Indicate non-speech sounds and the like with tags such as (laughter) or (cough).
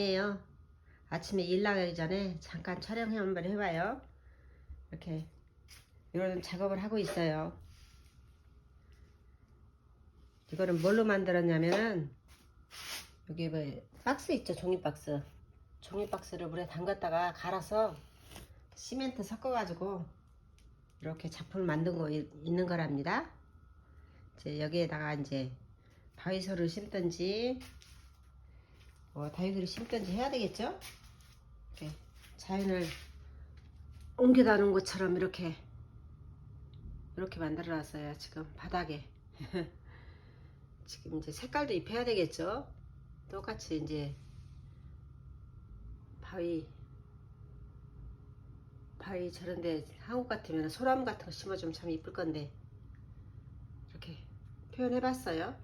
아니에요. 아침에 일 나가기 전에 잠깐 촬영 한번 해봐요. 이렇게 이런 작업을 하고 있어요. 이거는 뭘로 만들었냐면은 여기 뭐 박스 있죠 종이 박스 종이 박스를 물에 담갔다가 갈아서 시멘트 섞어 가지고 이렇게 작품을 만든 거 이- 있는 거랍니다. 이제 여기에다가 이제 바위소를 심든지 뭐 다육이를 심든지 해야 되겠죠? 이렇게 자연을 옮겨다 놓은 것처럼 이렇게 이렇게 만들어 놨어요 지금 바닥에. (laughs) 지금 이제 색깔도 입혀야 되겠죠? 똑같이 이제 바위 바위 저런데 한국 같으면 소나무 같은 거 심어주면 참 이쁠 건데. 이렇게 표현해 봤어요